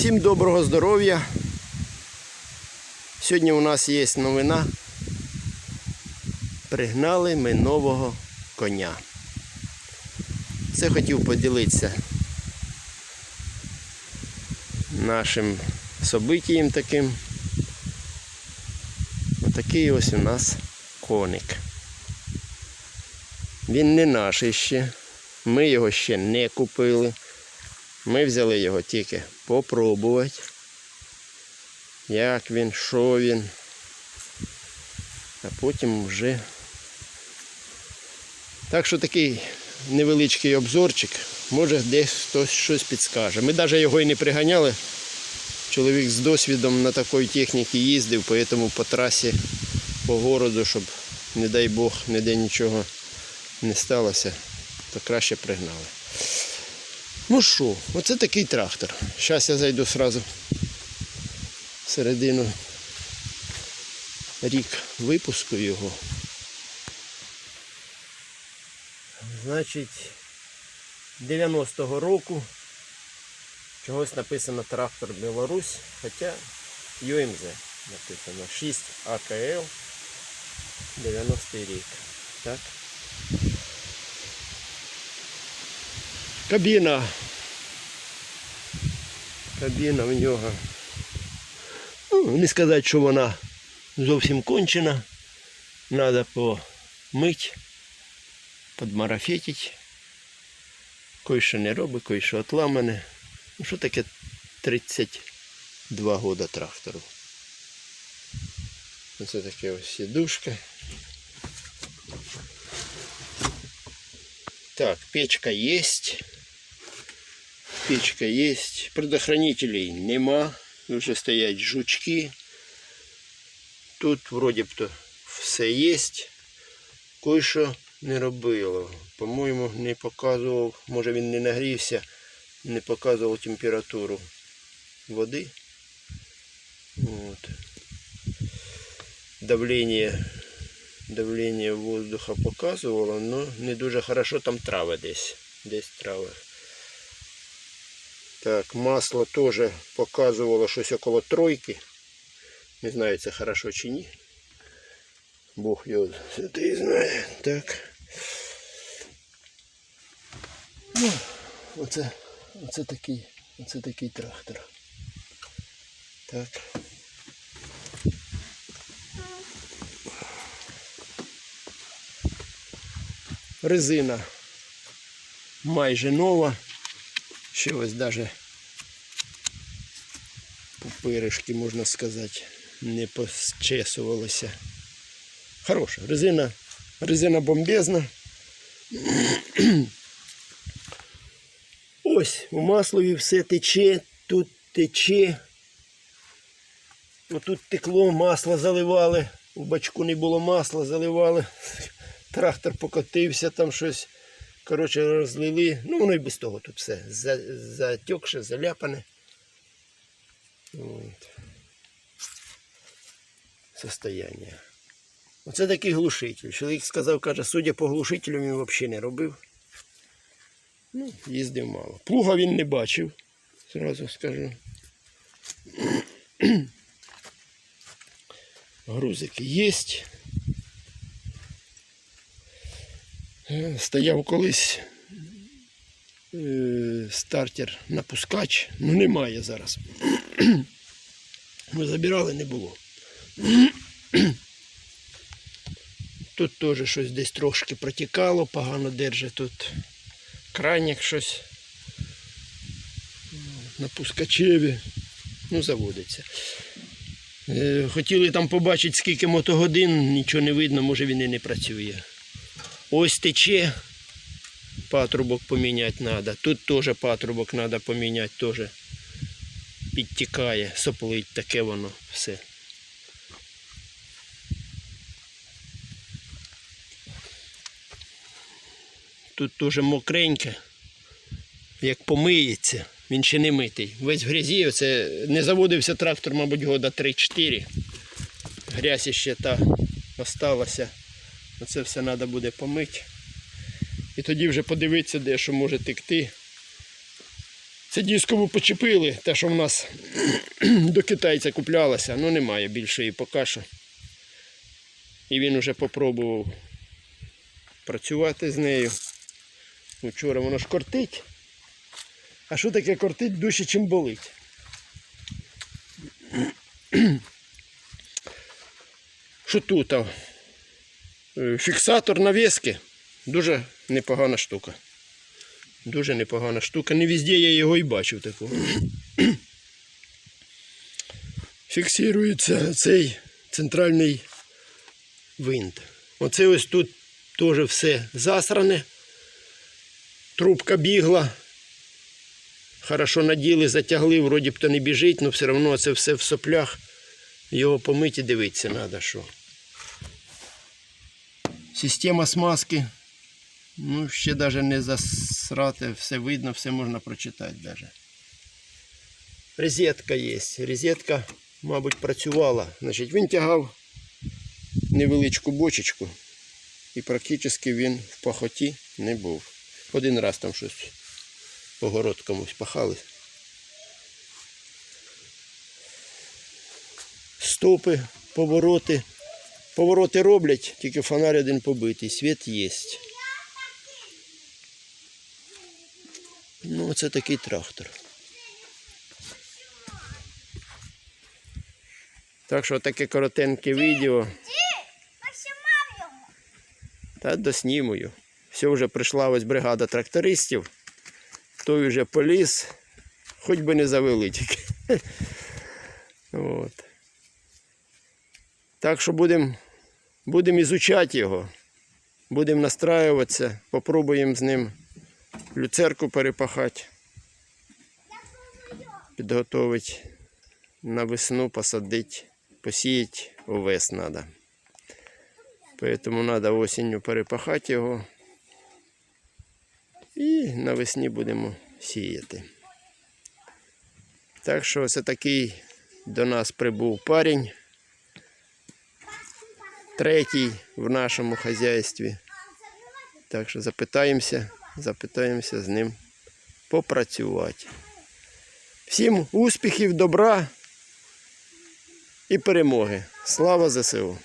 Всім доброго здоров'я. Сьогодні у нас є новина. Пригнали ми нового коня. Це хотів поділитися нашим событієм таким. Отакий ось у нас коник. Він не наш ще. Ми його ще не купили. Ми взяли його тільки попробувати. Як він, що він. А потім вже. Так що такий невеличкий обзорчик. Може десь хтось щось підскаже. Ми навіть його і не приганяли. Чоловік з досвідом на такій техніці їздив, тому по трасі, по городу, щоб, не дай Бог, ніде нічого не сталося, то краще пригнали. Ну що, оце такий трактор. Зараз я зайду сразу середину рік випуску його. Значить, 90-го року чогось написано трактор Білорусь, хоча ЮМЗ написано 6 АКЛ 90-й рік. Так? Кабіна. Кабіна в нього. Ну, не сказати, що вона зовсім кончена. Надо помить, подмарафетить. Кое-що не робить, кое-що отламане. Ну що таке 32 года трактору? Оце таке ось сідушка. Так, печка есть. Печка есть. Предохранителей нема. Вже стоять жучки. Тут вроді б то все є. Кое-що не робило. По-моєму, не показував, може він не нагрівся, не показував температуру води. От. Давление, давление воздуха показувало, но не дуже хорошо там трави десь. Десь трави. Так, масло теж показувало щось около тройки. Не знаю, це хорошо чи ні. Бог його святий знає. Так. Ну, оце, оце такий, оце такий трактор. Так. Резина майже нова. Ще ось даже пупиришки, можна сказати, не почесувалися. Хороша резина, резина бомбезна. Ось у маслові все тече, тут тече. Отут текло, масло заливали, у бачку не було масла, заливали. Трактор покотився, там щось. Коротше, розлили. Ну, воно і без того тут все. За- Затекше, заляпане. От. Состояння. Оце такий глушитель. Чоловік сказав, каже, судя по глушителю, він взагалі не робив. Ну, їздив мало. Плуга він не бачив, зразу скажу. Грузики є. Стояв колись е, стартер напускач, ну немає зараз. Ми забирали, не було. Тут теж щось десь трошки протікало, погано держить тут крайняк щось на пускачеві. Ну, заводиться. Е, Хотіли там побачити, скільки мотогодин, нічого не видно, може він і не працює. Ось тече, патрубок поміняти треба. Тут теж патрубок треба поміняти, теж підтікає, соплить, таке воно все. Тут теж мокреньке, як помиється, він ще не митий. Весь в грязі, оце не заводився трактор, мабуть, года 3-4. Грязь ще та осталася. Оце все треба буде помити. І тоді вже подивитися, де що може текти. Це дискову почепили, те, що в нас до китайця куплялося, ну немає більше і поки що. І він уже попробував працювати з нею. Вчора воно ж кортить. А що таке кортить дужче, чим болить? Що тут? Е, Фіксатор навіски. Дуже непогана штука. Дуже непогана штука. Не везде я його і бачив такого. Фіксується цей центральний винт. Оце ось тут теж все засране. Трубка бігла. Хорошо наділи, затягли, вроді б то не біжить, але все одно це все в соплях. Його помити дивитися треба, що. Система смазки. Ну, ще навіть не засрати, все видно, все можна прочитати навіть. Розетка є. Розетка, мабуть, працювала. Значить, він тягав невеличку бочечку і практично він в пахоті не був. Один раз там щось огород комусь пахали. Стопи, повороти. Повороти роблять, тільки фонарь один побитий, світ є. Ну, це такий трактор. Так що таке коротеньке відео. Та доснімую. Все вже прийшла ось бригада трактористів. Той вже поліз, хоч би не завели тільки. От. Так що будемо будем ізучати його. Будемо настраюватися, попробуємо з ним люцерку перепахати. Підготовити на весну, посадити, посіяти овес треба. Поэтому треба осінню перепахати його. І навесні будемо сіяти. Так що ось такий до нас прибув парень. Третій в нашому хазяйстві. Так що запитаємося, запитаємося з ним попрацювати. Всім успіхів, добра і перемоги. Слава ЗСУ!